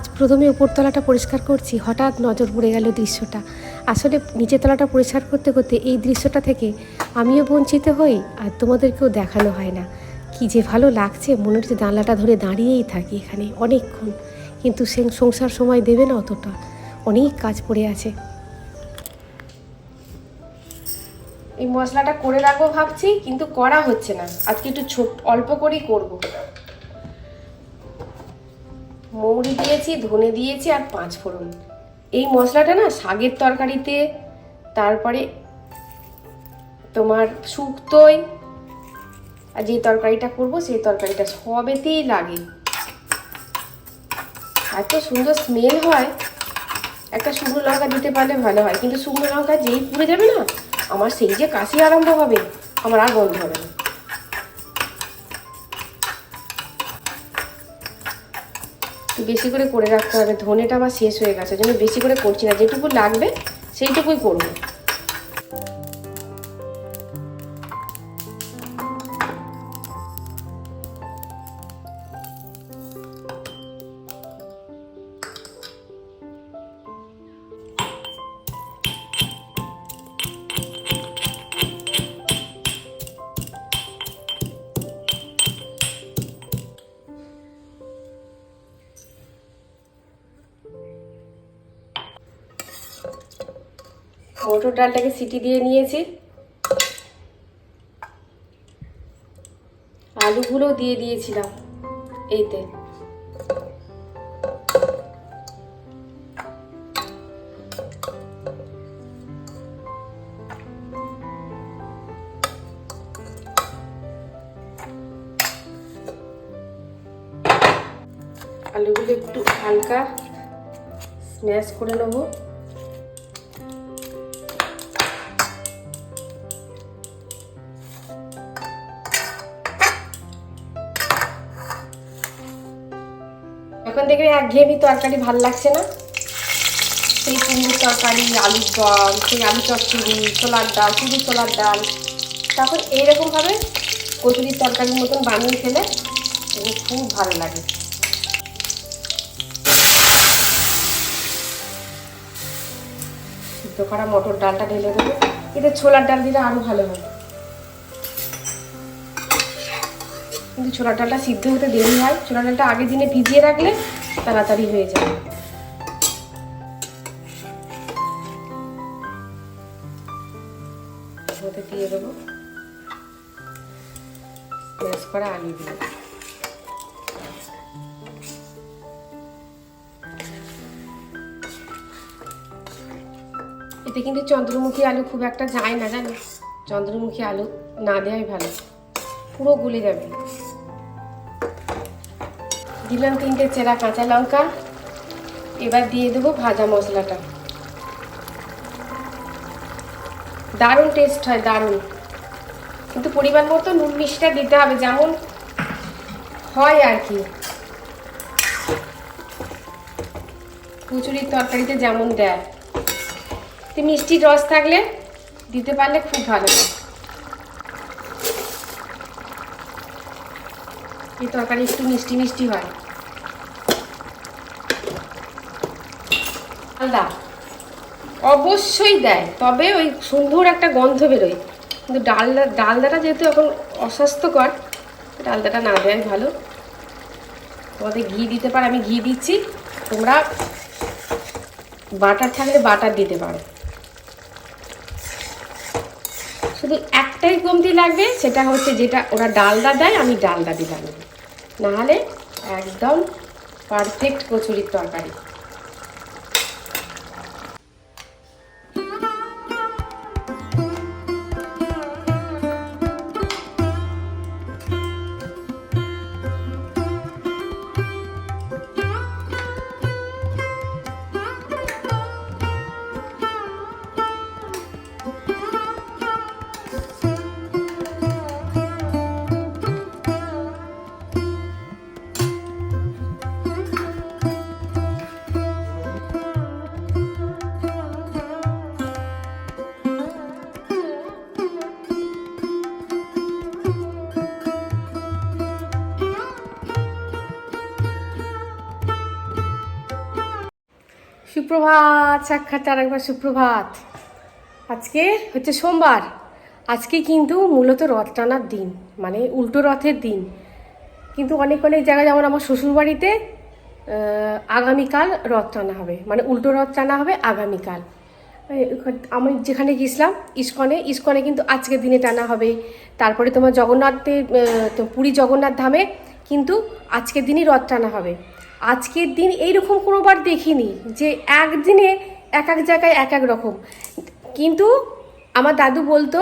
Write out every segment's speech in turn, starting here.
আজ প্রথমে উপরতলাটা পরিষ্কার করছি, হঠাৎ নজর পড়ে গেল দৃশ্যটা। আসলে নিচের তলাটা পরিষ্কার করতে করতে এই দৃশ্যটা থেকে আমিও বঞ্চিত হই আর তোমাদেরকেও দেখানো হয় না। কি যে ভালো লাগছে, মনে হচ্ছে জানলাটা ধরে দাঁড়িয়েই থাকি এখানে অনেকক্ষণ। কিন্তু সে সংসার সময় দেবে না অতটা। অনেক কাজ পড়ে আছে। এই মশলাটা করে রাখব ভাবছি, কিন্তু করা হচ্ছে না। আজকে একটু ছোট, অল্প করেই করব। মৌরি দিয়েছি, ধনে দিয়েছি আর পাঁচ ফোড়ন। এই মশলাটা না শাকের তরকারিতে, তারপরে তোমার শুক্তোয় আর যে তরকারিটা করব সেই তরকারিটা সবেতেই লাগে। এত সুন্দর স্মেল হয়। একটা শুকনো লঙ্কা দিতে পারলে ভালো হয়, কিন্তু শুকনো লঙ্কা যেই পুড়ে যাবে না, আমার সেই যে কাশি আরম্ভ হবে, আমার আর বন্ধ হবে না। বেশি করে করে রাখতে হবে। ধনেটা আমার শেষ হয়ে গেছে, জন্য বেশি করে করছি না। যেটুকু লাগবে সেইটুকুই করব। ডালটাকে সিটি দিয়ে নিয়েছি। আলুগুলো দিয়ে দিয়েছিলাম এইতে। আলুগুলো একটু হালকা স্ম্যাশ করে নেব। দেখবে একঘেয়েমি তরকারি ভালো লাগছে না? সেই কুমড়োর তরকারি, আলুর দম, সেই আলু চচ্চড়ি, ছোলার ডাল শুধু ছোলার ডাল। তখন এইরকমভাবে কচুরির তরকারির মতন বানিয়ে এগুলো খুব ভালো লাগে। সিদ্ধ করা মটর ডালটা ঢেলে দেবো। এতে ছোলার ডাল দিলে আরও ভালো হয় কিন্তু ছোলার ডালটা সিদ্ধ হতে দেরি হয়। ছোলার ডালটা আগের দিনে ভিজিয়ে রাখলে তাড়াতাড়ি হয়ে যাবে। দিয়ে দেবো। করা আলু দিয়ে। এতে কিন্তু চন্দ্রমুখী আলু খুব একটা যায় না জানো? চন্দ্রমুখী আলু না দেওয়াই ভালো। পুরো গুলে যাবে। দিলাম তিনটে চেরা কাঁচা লঙ্কা। এবার দিয়ে দেবো ভাজা মশলাটা। দারুণ টেস্ট হয়, দারুণ। কিন্তু পরিমাণ মতো নুন মিষ্টিটা দিতে হবে, যেমন হয় আর কি। কচুরির তরকারিতে যেমন দেয়। তো মিষ্টির রস থাকলে দিতে পারলে খুব ভালো হয়। তরকারি একটু মিষ্টি মিষ্টি হয়। ডালদা অবশ্যই দেয়, তবে ওই সুন্দর একটা গন্ধ বেরোয়। কিন্তু ডালদা ডালদাটা যেহেতু এখন অস্বাস্থ্যকর, ডালদাটা না দেয় ভালো। তোমাদের ঘি দিতে পারো, আমি ঘি দিচ্ছি। তোমরা বাটার থাকলে বাটার দিতে পারো। শুধু একটাই কমতি লাগবে, সেটা হচ্ছে যেটা ওরা ডালদা দেয়, আমি ডালদা দিলাম। নাহলে একদম পারফেক্ট কচুরির তরকারি সুপ্রভাত, সাক্ষাৎ আর একবার সুপ্রভাত। আজকে হচ্ছে সোমবার। আজকে কিন্তু মূলত রথ টানার দিন মানে উল্টো রথের দিন। কিন্তু অনেক অনেক জায়গায় যেমন আমার শ্বশুরবাড়িতে আগামীকাল রথ টানা হবে। মানে উল্টো রথ টানা হবে আগামীকাল। আমি যেখানে গেছিলাম ইস্কনে ইস্কনে কিন্তু আজকের দিনে টানা হবে। তারপরে তোমার জগন্নাথের তো পুরী জগন্নাথ ধামে কিন্তু আজকের দিনই রথ টানা হবে। আজকের দিন এইরকম কোনোবার দেখিনি যে একদিনে এক এক জায়গায় এক এক রকম। কিন্তু আমার দাদু বলতো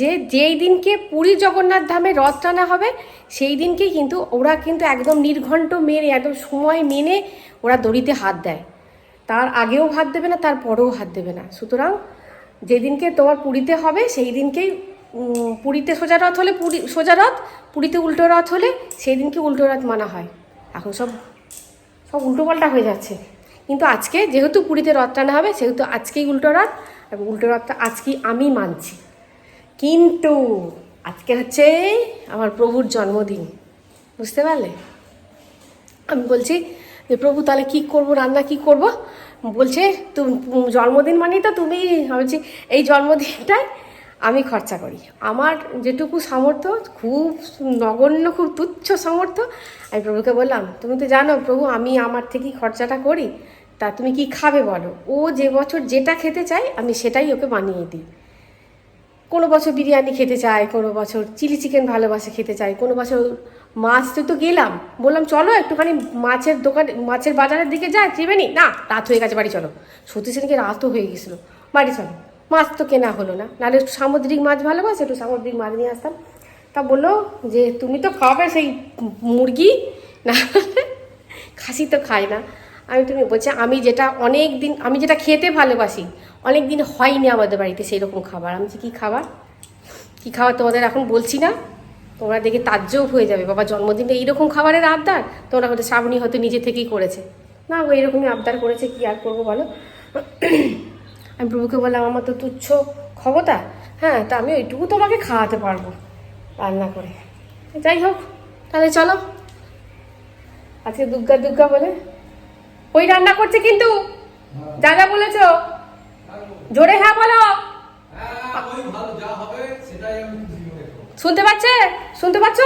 যে যেই দিনকে পুরী জগন্নাথ ধামে রথ টানা হবে, সেই দিনকে কিন্তু ওরা কিন্তু একদম নির্ঘণ্ট মেনে, একদম সময় মেনে ওরা দড়িতে হাত দেয়। তার আগেও হাত দেবে না তার পরেও হাত দেবে না। সুতরাং যেদিনকে তোমার পুরীতে হবে, সেই দিনকেই পুরীতে সোজা রথ হলে পুরী, সোজা রথ, পুরীতে উল্টো রথ হলে সেই দিনকে উল্টো রথ মানা হয়। এখন সব সব উল্টোপাল্টা হয়ে যাচ্ছে। কিন্তু আজকে যেহেতু পুরীতে রথ টানা হবে, সেহেতু আজকেই উল্টো রথ এবং উল্টো রথটা আজকেই আমি মানছি। কিন্তু আজকে হচ্ছে আমার প্রভুর জন্মদিন, বুঝতে পারলে? আমি বলছি যে, প্রভু, তাহলে কি করব? রান্না কি করব? বলছে, তুমি, জন্মদিন মানেই তো তুমি বলছি, এই জন্মদিনটায় আমি খরচা করি। আমার যেটুকু সামর্থ্য, খুব নগণ্য, খুব তুচ্ছ সামর্থ্য, আমি প্রভুকে বললাম, তুমি তো জানো প্রভু, আমি আমার থেকেই খরচাটা করি। তা তুমি কি খাবে বলো? ও যে বছর যেটা খেতে চায়, আমি সেটাই ওকে বানিয়ে দিই। কোনো বছর বিরিয়ানি খেতে চায়, কোনো বছর চিলি চিকেন ভালোবাসে খেতে চায়, কোনো বছর মাছতে তো গেলাম। বললাম, চলো একটুখানি মাছের দোকান, মাছের বাজারের দিকে যাই ত্রিবেণী না রাত হয়ে গেছে, বাড়ি চলো। সত্যি সেদিনকে রাতও হয়ে গেছিল। বাড়ি চলো। মাছ তো কেনা হলো না। নাহলে সামুদ্রিক মাছ ভালোবাসে, একটু সামুদ্রিক মাছ নিয়ে আসতাম। তা বলল যে, তুমি তো খাবে সেই মুরগি, না খাসি তো খায় না। আমি তুমি বলছি, আমি যেটা অনেক দিন আমি যেটা খেতে ভালোবাসি অনেক দিন হয়নি আমাদের বাড়িতে সেই রকম খাবার। আমি যে কী খাবার? কী খাবার তোমাদের এখন বলছি না। তোমরা দেখে তাজ্জব হয়ে যাবে। বাবা, জন্মদিনে এইরকম খাবারের আবদার? তোমরা হয়তো শ্রাবণী হয়তো নিজে থেকেই করেছে। না ও এরকমই আবদার করেছে, কি আর করব বলো? আমি প্রভুকে বললাম, আমার তো তুচ্ছ ক্ষমতা। হ্যাঁ তা আমি ওইটুকু তোমাকে খাওয়াতে পারব রান্না করে। যাই হোক, তাহলে চলো। আজকে দুর্গা দুর্গা বলে? ওই রান্না করছে কিন্তু। যা যা বলেছ। জোরে হ্যাঁ বলো। শুনতে পাচ্ছে? শুনতে পাচ্ছ?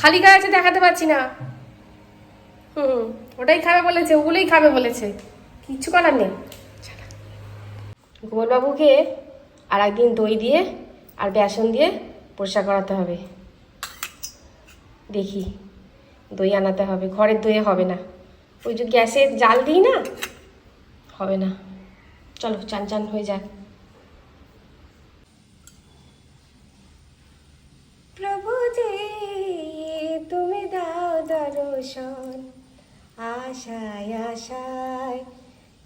খালি গায়ে আছে, দেখাতে পাচ্ছি না। হুম, ওটাই খাবে বলেছে, ওগুলোই খাবে বলেছে। কিচ্ছু করার নেই। গোপালবাবুকে আর একদিন দই দিয়ে আর বেসন দিয়ে পরিষ্কার করাতে হবে। দেখি, দই আনাতে হবে, ঘরের দইয়ে হবে না। ওই যে গ্যাসে জাল দিই না, হবে না। চলো, চান চান হয়ে যাক। তুমি দাও দর্শন। আশায় আশায়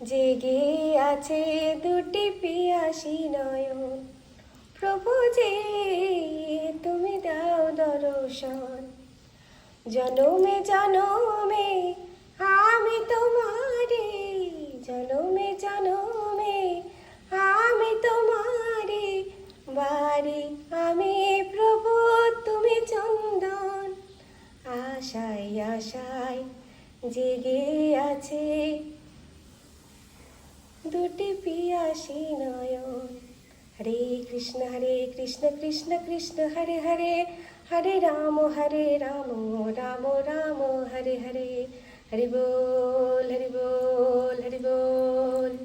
জেগে আছে দুটি পিয়াসী নয়ন। প্রভু যে, তুমি দাও দর্শন। জনমে জনমে, আমি তোমারে। জনমে জনমে, আমি তোমারে। বাড়ি আমি প্রভু, তুমি চন্দন। আশায় আশায় জেগে আছে দুটি পিয়াসী নয়ন। হরে কৃষ্ণ হরে কৃষ্ণ কৃষ্ণ কৃষ্ণ, হরে হরে। হরে রাম হরে রাম রাম রাম, হরে হরে। হরি বোল হরি বোল হরি বোল।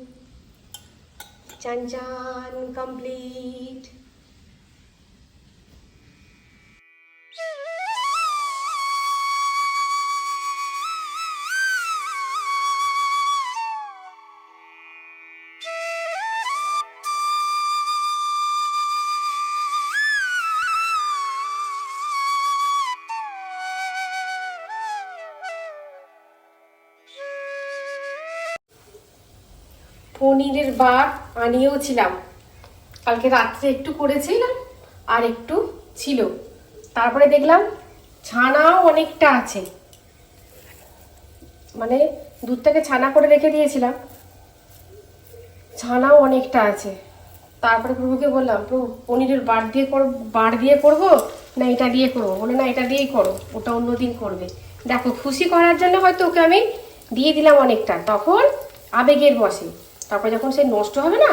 চান চান কমপ্লিট বার আনিয়েও ছিলাম। কালকে রাত্রে একটু করেছিলাম আর একটু ছিল। তারপরে দেখলাম ছানাও অনেকটা আছে। মানে দুধটাকে ছানা করে রেখে দিয়েছিলাম। ছানাও অনেকটা আছে। তারপরে প্রভুকে বললাম, প্রভু, পনিরের বার দিয়ে করব, বার দিয়ে করব না এটা দিয়ে করব? বলে, না, এটা দিয়েই করো, ওটা অন্যদিন করবে। দেখো, খুশি করার জন্য হয়তো ওকে আমি দিয়ে দিলাম অনেকটা। তখন আবেগের বসে। তারপর যখন সে নষ্ট হবে না,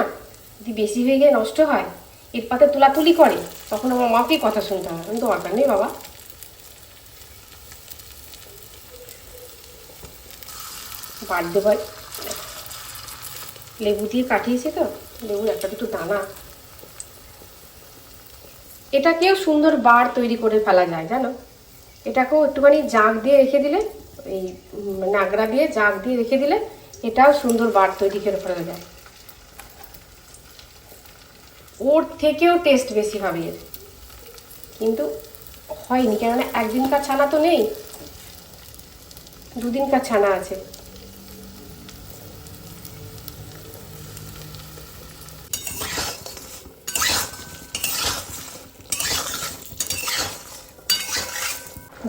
যদি বেশি হয়ে গিয়ে নষ্ট হয়, এর পাতে তোলাতুলি করে, তখন আমার মাকেই কথা শুনতে হবে। আমি দরকার নেই বাবা। বার্থডে বয় লেবু দিয়ে কাটিয়েছে তো, লেবুর একটা দুটো দানা। এটাকেও সুন্দর বার তৈরি করে ফেলা যায়, জানো? এটাকেও একটুখানি জাগ দিয়ে রেখে দিলে, এই নাগরা দিয়ে জাগ দিয়ে রেখে দিলে এটাও সুন্দর বার তৈরি করে ফেলা যায় ওর থেকেও টেস্ট বেশি হবে এর। কিন্তু হয়নি, কেননা একদিনকার ছানা তো নেই। দুদিনকার ছানা আছে।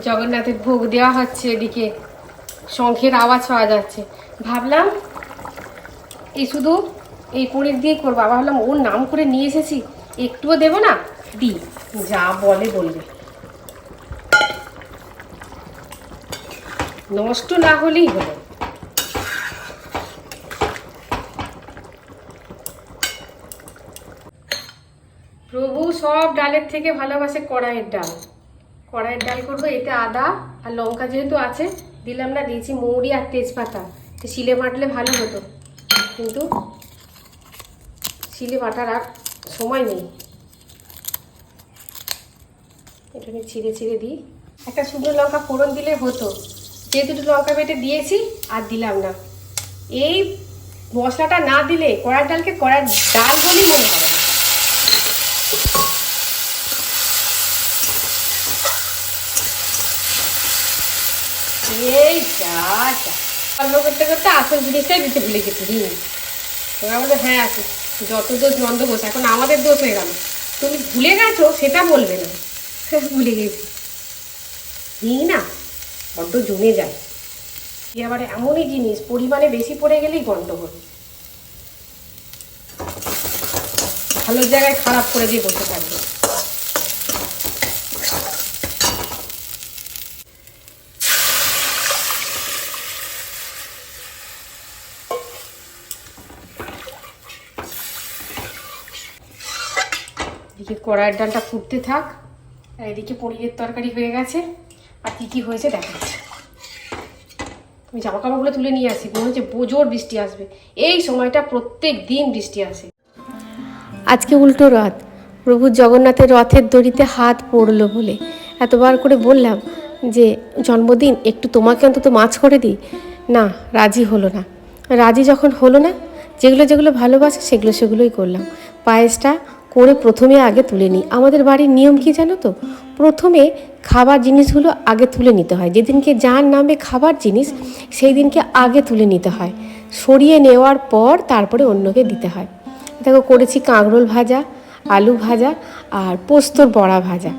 জগন্নাথের ভোগ দেওয়া হচ্ছে এদিকে। শঙ্খের আওয়াজ পাওয়া যাচ্ছে। ভাবলাম, এই শুধু এই পনির দিয়ে করব। আবার ভাবলাম, ওর নাম করে নিয়ে এসেছি, একটুও দেবো না? দি, যা বলে বলবে। নষ্ট না হলেই হলো। প্রভু সব ডালের থেকে ভালোবাসে কড়াইয়ের ডাল। কড়াইয়ের ডাল করব, এতে আদা আর লঙ্কা যেহেতু আছে, দিলাম না, দিয়েছি মৌরি আর তেজপাতা। শিলে বাটলে ভালো হতো। কিন্তু শিলে বাটার আর সময় নেই। এটা আমি ছিঁড়ে ছিঁড়ে দিই। একটা শুকনো লঙ্কা ফোড়ন দিলে হতো। যেহেতু লঙ্কা বেটে দিয়েছি আর দিলাম না। এই মশলাটা না দিলে কড়ার ডালকে কড়ার ডাল বলেই মনে হবে না এই যা যা। গল্প করতে করতে আসল জিনিসটাই দিতে ভুলে গেছি হুম ওরা বলে হ্যাঁ আছে। যত দোষ নন্দ ঘোষ এখন আমাদের দোষ হয়ে গেল। তুমি ভুলে গেছো, সেটা বলবে না। ভুলে গেছি। হিং না বড্ড জমে যায়। আবার এমনই জিনিস, পরিমাণে বেশি পড়ে গেলেই গন্ডগোল ভালো জায়গায় খারাপ করে দিয়ে বসে থাকবে। এদিকে কড়াইয়ের ডালটা ফুটতে থাক। এদিকে পনিরের তরকারি হয়ে গেছে। আর কি কি হয়েছে দেখাচ্ছি আমি জামা কাপড়গুলো তুলে নিয়ে আসি। মনে হচ্ছে বোজোর বৃষ্টি আসবে। এই সময়টা প্রত্যেক দিন বৃষ্টি আসে। আজকে উল্টো রথ। প্রভু জগন্নাথের রথের দড়িতে হাত পড়ল বলে এতবার করে বললাম যে, জন্মদিন, একটু তোমাকে অন্তত মাছ করে দিই? না, রাজি হলো না। রাজি যখন হলো না, যেগুলো যেগুলো ভালোবাসে সেগুলো সেগুলোই করলাম। পায়েসটা করে প্রথমে আগে তুলে নিই। আমাদের বাড়ির নিয়ম কি জানো তো? প্রথমে খাবার জিনিসগুলো আগে তুলে নিতে হয়। যেদিনকে যার নামে খাবার জিনিস সেই দিনকে আগে তুলে নিতে হয়। সরিয়ে নেওয়ার পর তারপরে অন্যকে দিতে হয়। দেখো, করেছি কাঁকরোল ভাজা, আলু ভাজা আর পোস্তর বড়া ভাজা।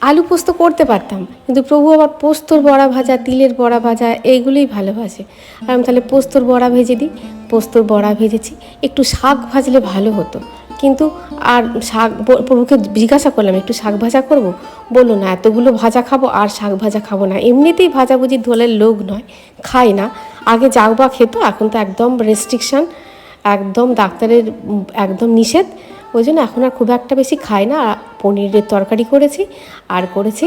আলু পোস্ত করতে পারতাম, কিন্তু প্রভু আবার পোস্তর বড়া ভাজা, তিলের বড়া ভাজা এইগুলোই ভালোবাসে। আর আমি তাহলে পোস্তর বড়া ভেজে দিই, পোস্তর বড়া ভেজেছি। একটু শাক ভাজলে ভালো হতো। কিন্তু আর শাক প্রভুকে জিজ্ঞাসা করলাম, একটু শাক ভাজা করব? বলল, না, এতগুলো ভাজা খাব, আর শাক ভাজা খাব না। এমনিতেই ভাজাভুজি ধোলের লোক নয় খায় না। আগে যাও বা খেতো, এখন তো একদম রেস্ট্রিকশান একদম ডাক্তারের, একদম নিষেধ। ওই জন্য এখন আর খুব একটা বেশি খাই না। পনিরের তরকারি করেছি, আর করেছি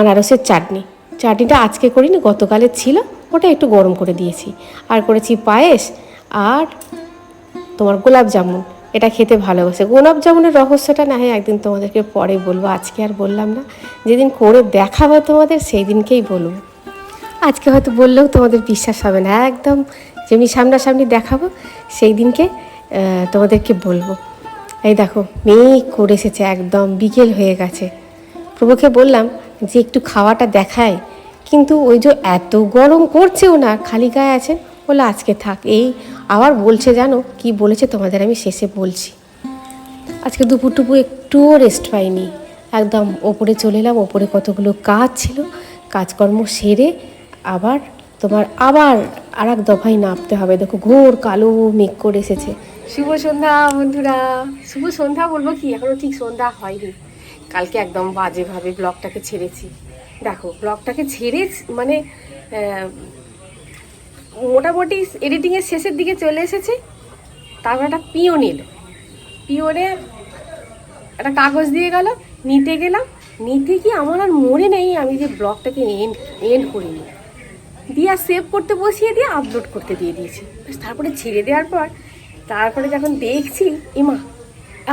আনারসের চাটনি। চাটনিটা আজকে করিনি, গতকালের ছিল, ওটা একটু গরম করে দিয়েছি। আর করেছি পায়েস, আর তোমার গোলাপ জামুন। এটা খেতে ভালোবাসে। গোলাপ জামুনের রহস্যটা না হয় একদিন তোমাদেরকে পরে বলব, আজকে আর বললাম না। যেদিন করে দেখাবো তোমাদের সেই দিনকেই বলব। আজকে হয়তো বললেও তোমাদের বিশ্বাস হবে না। একদম যেমনি সামনাসামনি দেখাবো সেই দিনকে তোমাদেরকে বলব। এই দেখো, মেঘ করে এসেছে, একদম বিকেল হয়ে গেছে। প্রভুকে বললাম যে একটু খাওয়াটা দেখায়, কিন্তু ওই যে এত গরম করছে ওনার খালি গায়ে আছেন বলে আজকে থাক, এই আবার বলছে জানো, কি বলেছে তোমাদের আমি শেষে বলছি। আজকে দুপুর টুপুর একটুও রেস্ট পাইনি। একদম ওপরে চলে এলাম, ওপরে কতগুলো কাজ ছিল, কাজকর্ম সেরে আবার তোমার আবার আর এক দফায় নামতে হবে। দেখো ঘোর কালো মেঘ করে এসেছে। শুভ সন্ধ্যা বন্ধুরা। শুভ সন্ধ্যা বলব কি? এখনও ঠিক সন্ধ্যা হয়নি। কালকে একদম বাজেভাবে ব্লগটাকে ছেড়েছি। দেখো ব্লগটাকে ছেড়ে মানে মোটামুটি এডিটিংয়ের শেষের দিকে চলে এসেছি। তারপর একটা পিও নিল। পিওনে একটা কাগজ দিয়ে গেল, নিতে গেলাম। নিতে কি আমার আর মনে নেই আমি যে ব্লগটাকে এন্ড এন্ড করিনি। দিয়ে আর সেভ করতে বসিয়ে দিয়ে আপলোড করতে দিয়ে দিয়েছি। তারপরে ছেড়ে দেওয়ার পর, তারপরে যখন দেখছি ইমা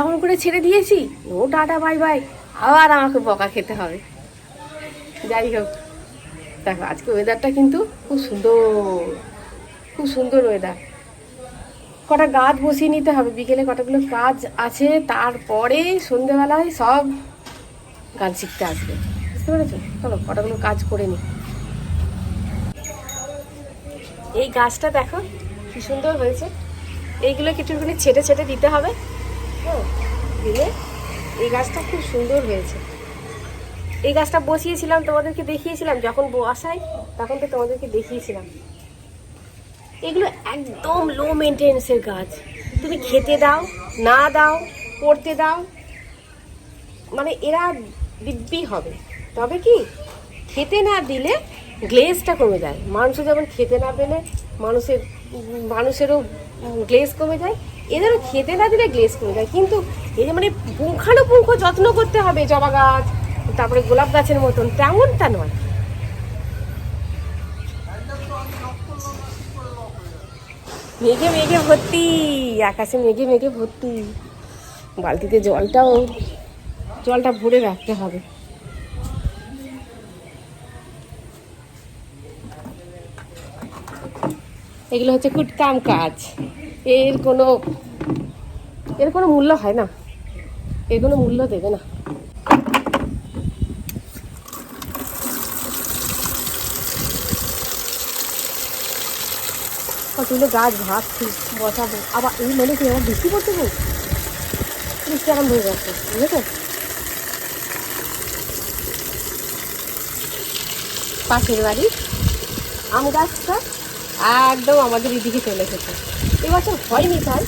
এমন করে ছেড়ে দিয়েছি? ও টাটা বাই বাই আবার আমাকে বকা খেতে হবে। যাই হোক, দেখো, আজকে ওয়েদারটা কিন্তু খুব সুন্দর। খুব সুন্দর ওয়েদার কটা গাছ বসিয়ে নিতে হবে। বিকেলে কটাগুলো কাজ আছে, তারপরে সন্ধেবেলায় সব গান শিখতে আসবে। বুঝতে পেরেছ? চলো, কটাগুলো কাজ করে নি। এই গাছটা দেখো, কি সুন্দর হয়েছে। এইগুলো কিছুখানি ছেটে ছেটে দিতে হবে। হ্যাঁ দিলে এই গাছটা খুব সুন্দর হয়েছে। এই গাছটা বসিয়েছিলাম, তোমাদেরকে দেখিয়েছিলাম। যখন বসাই, তখন তো তোমাদেরকে দেখিয়েছিলাম। এগুলো একদম লো মেনটেন্সের গাছ। তুমি খেতে দাও, না দাও, পড়তে দাও। মানে এরা দিব্যি হবে। তবে কি? খেতে না দিলে গ্লেজটা কমে যায়। মানুষও যেমন খেতে না পেলে মানুষের, মানুষেরও গ্লেজ কমে যায়। এদেরও খেতে না দিলে গ্লেজ কমে যায়। কিন্তু এই যে মানে পুঙ্খানুপুঙ্খ যত্ন করতে হবে জবা গাছ, তারপরে গোলাপ গাছের মতন, তেমনটা নয়। মেঘে মেঘে ভর্তি, আকাশে মেঘে মেঘে ভর্তি। বালতিতে জলটাও, জলটা ভরে রাখতে হবে। এগুলো হচ্ছে কুটকাম কাজ। এর কোনো এর কোনো মূল্য হয় না। এর কোনো মূল্য দেবে না। কতগুলো গাছ ভাবছি, বসাবো। আবার এই মনে কি আমার বৃষ্টি পড়তে গো বৃষ্টি এখন হয়ে যাচ্ছে বুঝেছ? পাশের বাড়ি, আম গাছটা একদম আমাদের এদিকে চলে এসেছে। এবছর হয়নি তাই।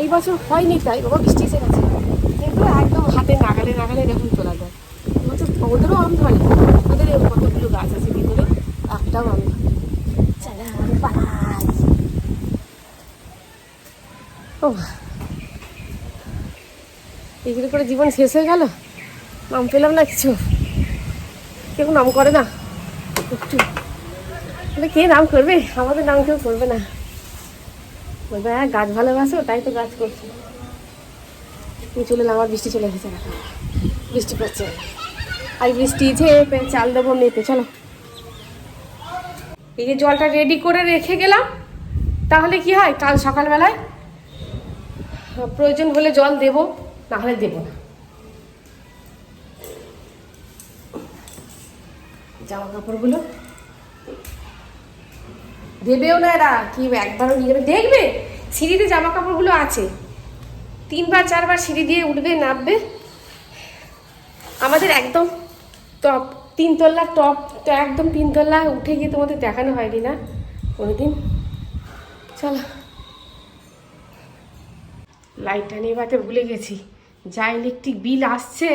এই বছর হয়নি তাই, বাবা বৃষ্টি এসে গেছে। কিন্তু একদম হাতে নাগালে নাগালে যখন তোলা যায়। এবছর ওদেরও আম ধরে এরকম কতগুলো গাছ আছে ভিতরে? একটাও আম। ধরে চলা পালাই। ও এগুলো করে জীবন শেষ হয়ে গেল? নাম পেলাম না কিছু। কেউ নাম করে না। একটু। কে নাম করবে? আমাদের নাম কেউ করবে না। বলবে হ্যাঁ গাছ ভালোবাসো তাই তো গাছ করছ। চলে এলাম, আমার বৃষ্টি চলে এসেছে। বৃষ্টি পড়ছে। আর বৃষ্টি ঝেপে চাল দেবো মেপে। চলো। এই যে জলটা রেডি করে রেখে গেলাম, তাহলে কি হয়? কাল সকালবেলায় প্রয়োজন হলে জল দেবো, না হলে দেবো না। জামা কাপড়গুলো দেবেও না এরা, কি একবারও নিয়ে যাবে? দেখবে, সিঁড়িতে জামা কাপড়গুলো আছে। তিনবার, চারবার সিঁড়ি দিয়ে উঠবে, নামবে। আমাদের একদম টপ তিনতলা টপ তো একদম তিনতলা উঠে গিয়ে তোমাদের দেখানো হয়নি না? কোনোদিন? চলো। লাইটটা নিয়ে বাতে ভুলে গেছি। যা ইলেকট্রিক বিল আসছে।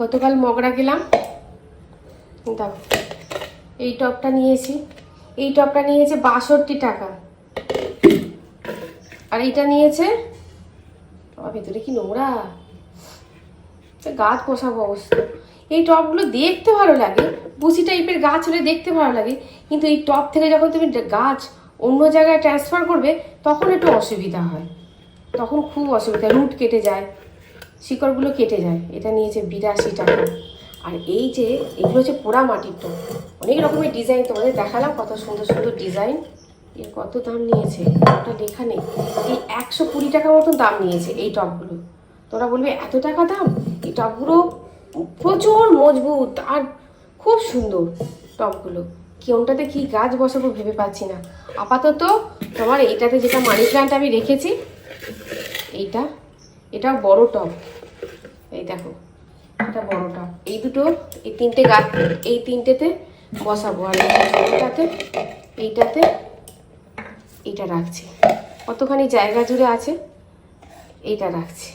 গতকাল মগরা গেলাম। দাও, এই টপটা নিয়েছি। এই টপটা নিয়েছে বাষট্টি টাকা। আর এইটা নিয়েছে বাবা ভেতরে কি নোংরা? গাছ পোষাবো অবস্থা এই টপগুলো দেখতে ভালো লাগে বুসি টাইপের গাছ হলে দেখতে ভালো লাগে, কিন্তু এই টপ থেকে যখন তুমি গাছ অন্য জায়গায় ট্রান্সফার করবে, তখন একটু অসুবিধা হয়। তখন খুব অসুবিধা রুট কেটে যায়, শিকড়গুলো কেটে যায়, এটা নিয়েছে বিরাশি টাকা। আর এই যে, এগুলো হচ্ছে পোড়া মাটির টপ। অনেক রকমের ডিজাইন তোমাদের দেখালাম, কত সুন্দর সুন্দর ডিজাইন এর কত দাম নিয়েছে? ওটা লেখা নেই। এই একশো কুড়ি টাকা মতন দাম নিয়েছে এই টপগুলো। তোরা বলবে, এত টাকা দাম? এই টপগুলো প্রচুর মজবুত আর খুব সুন্দর টপগুলো কোনটাতে কি গাছ বসাবো ভেবে পাচ্ছি না। আপাতত তোমার এইটাতে যেটা মানি প্ল্যান্ট আমি রেখেছি, এইটা এটা বড় টব। এই দেখো, এটা বড় টব। এই দুটো, এই তিনটে গাছ এই তিনটেতে বসাবো আর এই ছোটোটাতে এইটাতে এইটা রাখছি। কতখানি জায়গা জুড়ে আছে, এইটা রাখছি।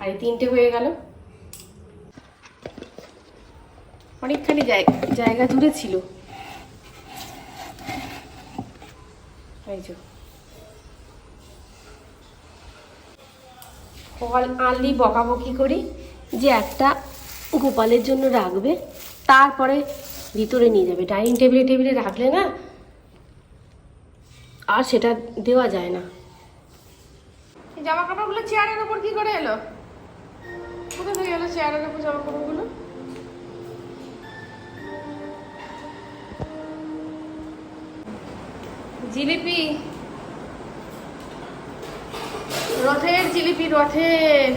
আর এই তিনটে হয়ে গেল। অনেকখানি জায়গা জুড়ে ছিল। এই ফল আনলি বকাবকি করি যে একটা গোপালের জন্য রাখবে, তারপরে ভিতরে নিয়ে যাবে। ডাইনিং টেবিলে টেবিলে রাখলে না আর সেটা দেওয়া যায় না। জামা কাপড়গুলো চেয়ারের উপর কি করে এলো? কোথা থেকে এলো চেয়ারের উপর জামা কাপড়গুলো জিলিপি। রথের জিলিপি রথের।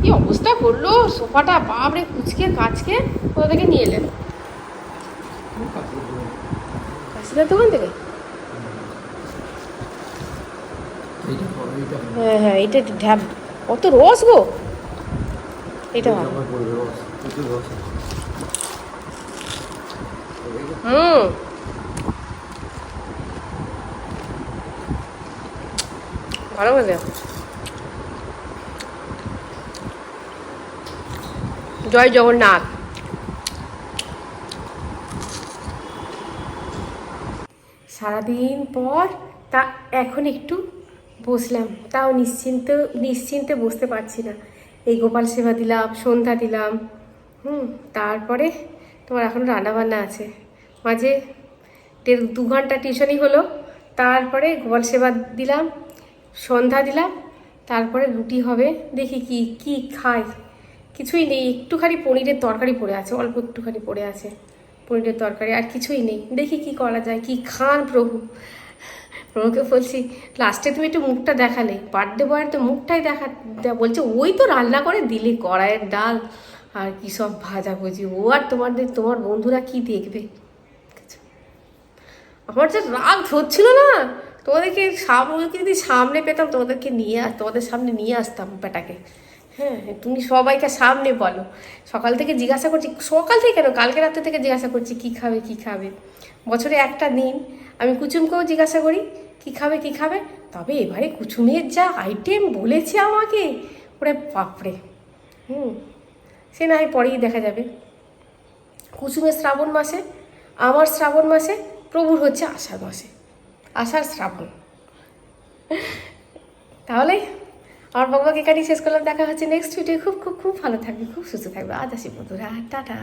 কি অবস্থা করল? সোফাটা বাপরে কুচকে কাচকে কোথা থেকে নিয়ে এলেন? কাশিদার দোকান থেকে। হ্যাঁ হ্যাঁ এটা ঢ্যাব। কত রস গো। এটা ভালো। হুম। ভালো মজা জয় জগন্নাথ। সারাদিন পর তা এখন একটু বসলাম তাও নিশ্চিন্ত নিশ্চিন্তে বসতে পারছি না। এই গোপাল সেবা দিলাম, সন্ধ্যা দিলাম, হুম, তারপরে তোমার এখন রান্নাবান্না আছে। মাঝে দেড় দু ঘণ্টা টিউশনই হলো, তারপরে গোপাল সেবা দিলাম, সন্ধ্যা দিলাম, তারপরে রুটি হবে, দেখি কি কি খাই। কিছুই নেই, একটুখানি পনিরের তরকারি পড়ে আছে, অল্প একটুখানি পড়ে আছে, পনিরের তরকারি, আর কিছুই নেই। দেখি কি করা যায়, কি খান প্রভু। প্রভুকে বলছি লাস্টে তুমি একটু মুখটা দেখালে। বার্থডে বয়ের তো মুখটাই দেখা বলছে, ওই তো রান্না করে দিলে, কড়াইয়ের ডাল আর কি সব ভাজা ভুজি ও আর তোমাদের তোমার বন্ধুরা কি দেখবে? আমার যে রাগ ধরছিল না, তোমাদেরকে সামনে যদি সামনে পেতাম, তোমাদেরকে নিয়ে তোমাদের সামনে নিয়ে আসতাম বেটাকে হ্যাঁ তুমি সবাইকে সামনে বলো। সকাল থেকে জিজ্ঞাসা করছি, সকাল থেকে কেন? কালকে রাত্রে থেকে জিজ্ঞাসা করছি, কি খাবে কি খাবে? বছরে একটা দিন আমি কুচুমকেও জিজ্ঞাসা করি, কি খাবে কি খাবে? তবে এবারে কুচুমের যা আইটেম বলেছে আমাকে, ওরে বাপরে। হুম, সে না হয় পরেই দেখা যাবে। কুসুমের শ্রাবণ মাসে, আমার শ্রাবণ মাসে, প্রভুর হচ্ছে আষাঢ় মাসে। আষাঢ় শ্রাবণ। তাহলে আমার বাবাকে এখানেই শেষ করলাম। দেখা হচ্ছে নেক্সট ভিডিও খুব খুব খুব ভালো থাকবে, খুব সুস্থ থাকবে। আজ আসি বন্ধুরা। টাটা।